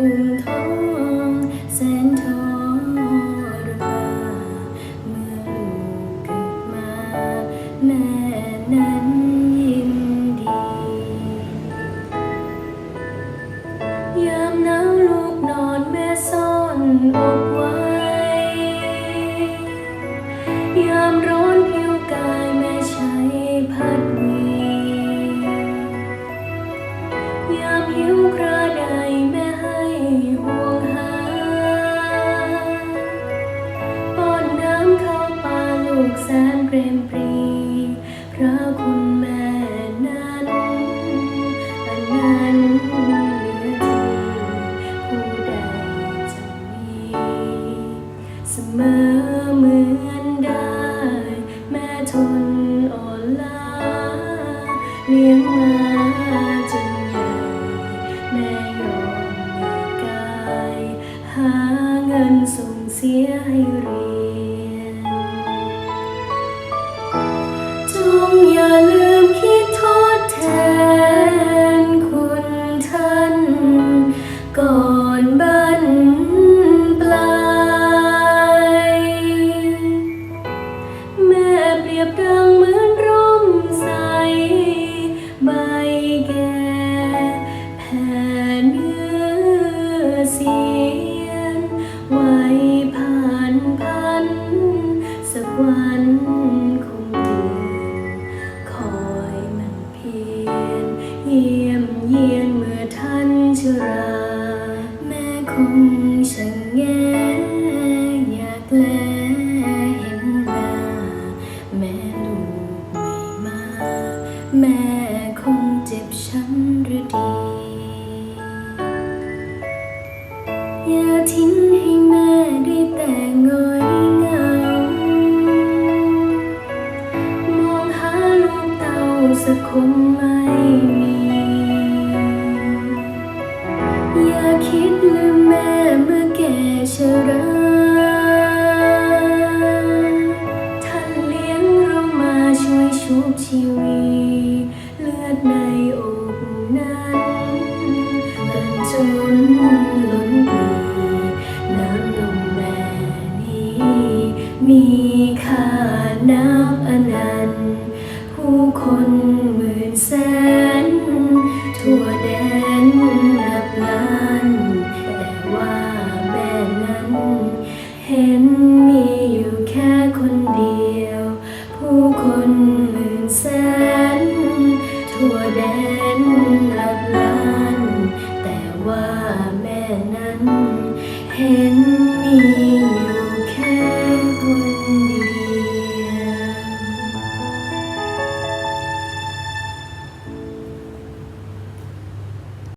อุ้มท้องเส้นทองรมาเมื่อลูกเกิดมา แม่นั้นยินดี ยามหนาวลูกนอนแม่ซ่อนอกไว้ ระคุณแม่นั้นอันนั้นเหลือที่ผู้ใดจะมีเสมอเหมือนได้ แม่ทนอ่อนล้าเลี้ยงมาจนใหญ่แม่ยอมมีกาย หาเงินส่งเสียให้เรียน เยี่ยมเยียนเมื่อท่านชรา แม่คงช่างแงอยากแลเห็นหน้าแม่ลูกไม่มา แม่คงเจ็บช้ำหรือดี อย่าทิ้ง ชราท่านเลี้ยงเรามาช่วยชุบชีวีเลือดในอกนั้นเติมจนล้นปลีน้ำนมแม่นี้ มีค่านับอนันต์ผู้คนหมื่นแสน ผู้คนหมื่นแสน ทั่วแดนลับล้นแต่ว่าแม่นั้นเห็น